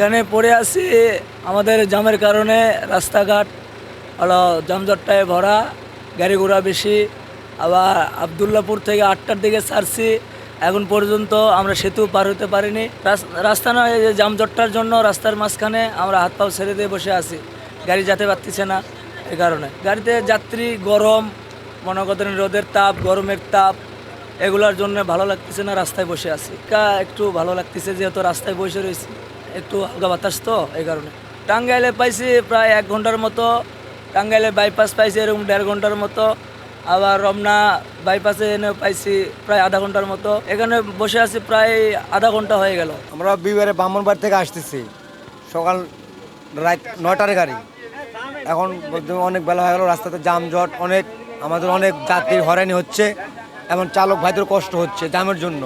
এখানে পড়ে আছি আমাদের জামের কারণে রাস্তাঘাট, হলো জামজটটায় ভরা, গাড়ি ঘোড়া বেশি, আবার আবদুল্লাপুর থেকে আটটার দিকে ছাড়ছি, এখন পর্যন্ত আমরা সেতু পার হতে পারিনি। রাস- রাস্তা নয় জামজটটার জন্য রাস্তার মাঝখানে আমরা হাত পাও ছেড়ে দিয়ে বসে আছি। গাড়ি যেতে পারতেছে না এ কারণে। গাড়িতে যাত্রী, গরম, মনে করেন রোদের তাপ, গরমের তাপ, এগুলোর জন্য ভালো লাগতেছে না, রাস্তায় বসে আছি। কা, একটু ভালো লাগতেছে যেহেতু রাস্তায় বসে রয়েছি। একটু হালকা বাতাস তো, এই কারণে। টাঙ্গাইলে পাইছি প্রায় এক ঘণ্টার মতো, টাঙ্গাইলে বাইপাস পাইছি এরকম দেড় ঘণ্টার মতো, আবার রমনা বাইপাসে এনে পাইছি প্রায় আধা ঘণ্টার মতো। এখানে বসে আছি প্রায় আধা ঘণ্টা হয়ে গেল। আমরা বিবারে ব্রাহ্মণবাড়ি থেকে আসতেছি, সকাল রাত নয়টার গাড়ি। এখন অনেক বেলা হয়ে গেল, রাস্তাতে যানজট, অনেক, আমাদের অনেক যাত্রীর হয়রানি হচ্ছে এমন চালক ভাইদের কষ্ট হচ্ছে জামের জন্য।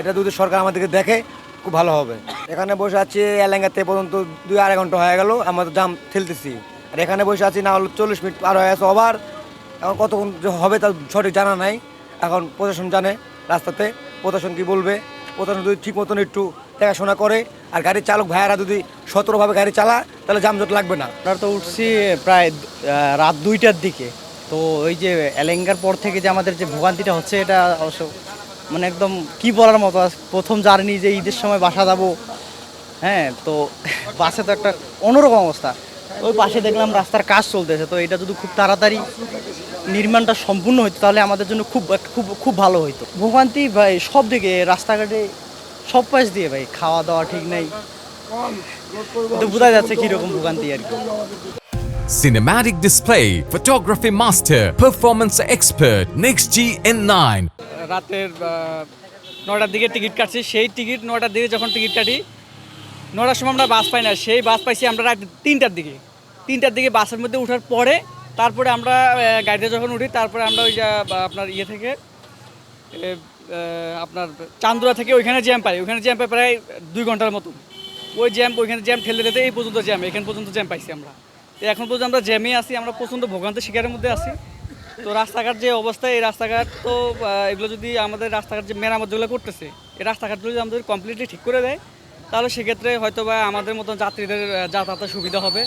এটা যদি সরকার আমাদেরকে দেখে, খুব ভালো হবে। এখানে বসে আছি এলাঙ্গাতে পর্যন্ত দুই আড়াই ঘণ্টা হয়ে গেল আমাদের জাম ঠেলতেছি। আর এখানে বসে আছি না হলো চল্লিশ মিনিট পার হয়ে গেছে আবার এখন কতক্ষণ হবে তা সঠিক জানা নাই। এখন প্রশাসন জানে রাস্তাতে, প্রশাসন কি বলবে? প্রশাসন যদি ঠিক মতন একটু দেখাশোনা করে, আর গাড়ির চালক ভাইয়ারা যদি সতেরোভাবে গাড়ি চালা তাহলে যানজট লাগবে না। আমরা তো উঠছি প্রায় রাত দুইটার দিকে। তো ওই যে এলেঙ্গার পর থেকে যে আমাদের যে ভোগান্তিটা হচ্ছে, এটা অবশ্য মানে একদম কি বলার মতো প্রথম জার্নি যে ঈদের সময় বাসা যাব হ্যাঁ তো বাসে তো একটা অন্যরকম অবস্থা। ওই পাশে দেখলাম রাস্তার কাজ চলতেছে তো এটা যদি খুব তাড়াতাড়ি নির্মাণটা সম্পূর্ণ হতো তাহলে আমাদের জন্য খুব খুব খুব ভালো হতো ভোগান্তি ভাই সব দিকে রাস্তাঘাটে সব পাশ দিয়ে ভাই খাওয়া দাওয়া ঠিক নেই। তো বোঝা যাচ্ছে কীরকম ভোগান্তি আর কি। Cinematic display, photography master, performance expert, Next G N9. রাতের নটার দিকে টিকিট কাটছি সেই টিকিট নটার দিকে যখন টিকিট কাটি নটার সময় আমরা বাস পাই না, সেই বাস পাইছি আমরা রাত তিনটার দিকে। তিনটার দিকে বাসের মধ্যে ওঠার পরে তারপরে আমরা গাড়িতে যখন উঠি, তারপরে আমরা ওই যে আপনার ইয়ে থেকে আপনার চান্দুরা থেকে ওইখানে জ্যাম পাই। ওইখানে জ্যাম পাই প্রায় দুই ঘণ্টার মতো। ওই জ্যাম, ওইখানে জ্যাম ঠেলে দিতে এই পর্যন্ত জ্যাম, এখান পর্যন্ত জ্যাম পাইছি আমরা। তো এখন পর্যন্ত আমরা জ্যামে আছি, আমরা প্রচণ্ড ভোগান্তি শিকারের মধ্যে আছি। তো রাস্তাঘাট যে অবস্থা, এই রাস্তাঘাট তো এগুলো যদি আমাদের রাস্তাঘাট যে মেরামত যেগুলো করতেছে, এই রাস্তাঘাটগুলো যদি আমাদের কমপ্লিটলি ঠিক করে দেয় তাহলে সেক্ষেত্রে হয়তো বা আমাদের মতো যাত্রীদের যাতায়াতের সুবিধা হবে।